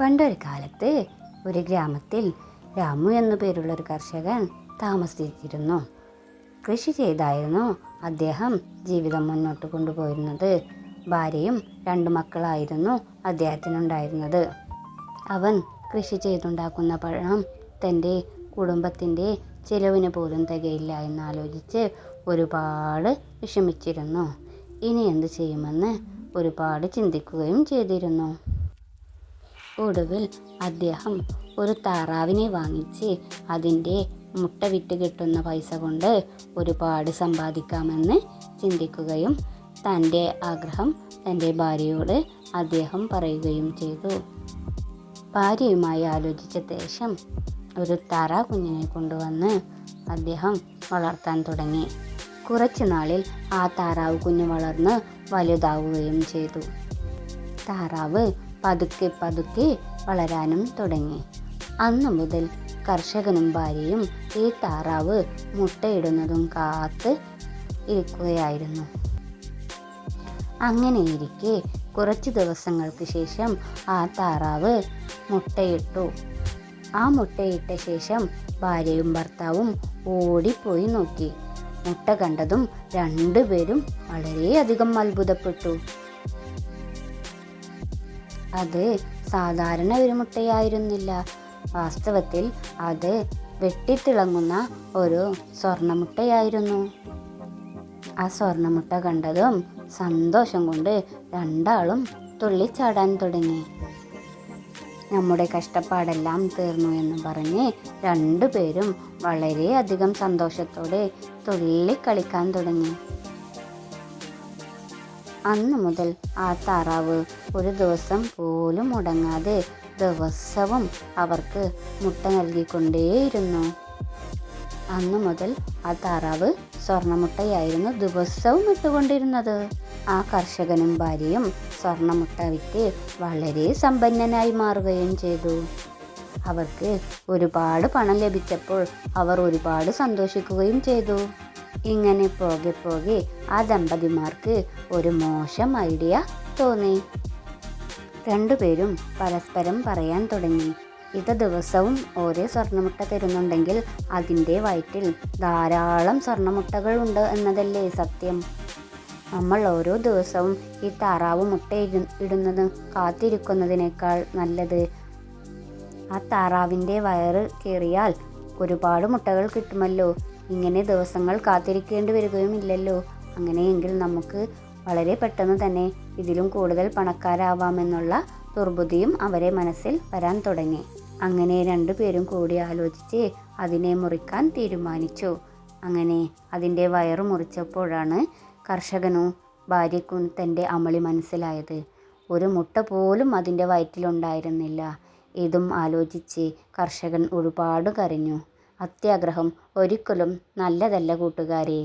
പണ്ടൊരു കാലത്ത് ഒരു ഗ്രാമത്തിൽ രാമു എന്നു പേരുള്ള ഒരു കർഷകൻ താമസിച്ചിരുന്നു. കൃഷി ചെയ്തായിരുന്നു അദ്ദേഹം ജീവിതം മുന്നോട്ട് കൊണ്ടുപോയിരുന്നത്. ഭാര്യയും രണ്ട് മക്കളായിരുന്നു അദ്ദേഹത്തിനുണ്ടായിരുന്നത്. അവൻ കൃഷി ചെയ്തുണ്ടാക്കുന്ന പഴം തന്റെ കുടുംബത്തിന്റെ ചിലവിന് പോലും തികയില്ല എന്നാലോചിച്ച് ഒരുപാട് വിഷമിച്ചിരുന്നു. ഇനി എന്ത് ചെയ്യുമെന്ന് ഒരുപാട് ചിന്തിക്കുകയും ചെയ്തിരുന്നു. ഒടുവിൽ അദ്ദേഹം ഒരു താറാവിനെ വാങ്ങിച്ച് അതിന്റെ മുട്ട വിറ്റ് കിട്ടുന്ന പൈസ കൊണ്ട് ഒരുപാട് സമ്പാദിക്കാമെന്ന് ചിന്തിക്കുകയും തന്റെ ആഗ്രഹം തന്റെ ഭാര്യയോട് അദ്ദേഹം പറയുകയും ചെയ്തു. ഭാര്യയുമായി ആലോചിച്ച ശേഷം ഒരു താറാ കുഞ്ഞിനെ കൊണ്ടുവന്ന് അദ്ദേഹം വളർത്താൻ തുടങ്ങി. കുറച്ച് നാളിൽ ആ താറാവ് കുഞ്ഞ് വളർന്ന് വലുതാവുകയും ചെയ്തു. താറാവ് പതുക്കെ പതുക്കെ വളരാനും തുടങ്ങി. അന്നു മുതൽ കർഷകനും ഭാര്യയും ഈ താറാവ് മുട്ടയിടുന്നതും കാത്ത് ഇരിക്കുകയായിരുന്നു. അങ്ങനെയിരിക്കെ കുറച്ച് ദിവസങ്ങൾക്ക് ശേഷം ആ താറാവ് മുട്ടയിട്ടു. ആ മുട്ടയിട്ട ശേഷം ഭാര്യയും ഭർത്താവും ഓടിപ്പോയി നോക്കി. മുട്ട കണ്ടതും രണ്ടുപേരും വളരെയധികം അത്ഭുതപ്പെട്ടു. അത് സാധാരണ ഒരു മുട്ടയായിരുന്നില്ല. വാസ്തവത്തിൽ അത് വെട്ടിത്തിളങ്ങുന്ന ഒരു സ്വർണമുട്ടയായിരുന്നു. ആ സ്വർണമുട്ട കണ്ടതും സന്തോഷം കൊണ്ട് രണ്ടാളും തുള്ളിച്ചാടാൻ തുടങ്ങി. നമ്മുടെ കഷ്ടപ്പാടെല്ലാം തീർന്നു എന്ന് പറഞ്ഞ് രണ്ടുപേരും വളരെയധികം സന്തോഷത്തോടെ തുള്ളിക്കളിക്കാൻ തുടങ്ങി. അന്നു മുതൽ ആ താറാവ് ഒരു ദിവസം പോലും മുടങ്ങാതെ ദിവസവും അവർക്ക് മുട്ട നൽകിക്കൊണ്ടേയിരുന്നു. അന്നു മുതൽ ആ താറാവ് സ്വർണമുട്ടയായിരുന്നു ദിവസവും ഇട്ടുകൊണ്ടിരുന്നത്. ആ കർഷകനും ഭാര്യയും സ്വർണമുട്ട വിറ്റ് വളരെ സമ്പന്നനായി മാറുകയും ചെയ്തു. അവർക്ക് ഒരുപാട് പണം ലഭിച്ചപ്പോൾ അവർ ഒരുപാട് സന്തോഷിക്കുകയും ചെയ്തു. ഇങ്ങനെ പോകെ പോകെ ആ ദമ്പതിമാർക്ക് ഒരു മോശം ഐഡിയ തോന്നി. രണ്ടുപേരും പരസ്പരം പറയാൻ തുടങ്ങി. ഇത് ദിവസവും ഓരോ സ്വർണമുട്ട തരുന്നുണ്ടെങ്കിൽ അതിന്റെ വയറ്റിൽ ധാരാളം സ്വർണമുട്ടകൾ ഉണ്ട് എന്നതല്ലേ സത്യം? നമ്മൾ ഓരോ ദിവസവും ഈ താറാവ് മുട്ട ഇടുന്നത് കാത്തിരിക്കുന്നതിനേക്കാൾ നല്ലത്. ആ താറാവിന്റെ വയറ് കീറിയാൽ ഒരുപാട് മുട്ടകൾ കിട്ടുമല്ലോ. ഇങ്ങനെ ദിവസങ്ങൾ കാത്തിരിക്കേണ്ടി വരികയും ഇല്ലല്ലോ. അങ്ങനെയെങ്കിൽ നമുക്ക് വളരെ പെട്ടെന്ന് തന്നെ ഇതിലും കൂടുതൽ പണക്കാരാവാമെന്നുള്ള ദുർബുദ്ധിയും അവരെ മനസ്സിൽ വരാൻ തുടങ്ങി. അങ്ങനെ രണ്ടുപേരും കൂടി ആലോചിച്ച് അതിനെ മുറിക്കാൻ തീരുമാനിച്ചു. അങ്ങനെ അതിന്റെ വയറ് മുറിച്ചപ്പോഴാണ് കർഷകനും ഭാര്യക്കും തന്റെ അമളി മനസ്സിലായത്. ഒരു മുട്ട പോലും അതിന്റെ വയറ്റിലുണ്ടായിരുന്നില്ല. ഇതും ആലോചിച്ച് കർഷകൻ ഒരുപാട് കരഞ്ഞു. അത്യാഗ്രഹം. ഒരിക്കലും നല്ലതല്ല കൂട്ടുകാരെ.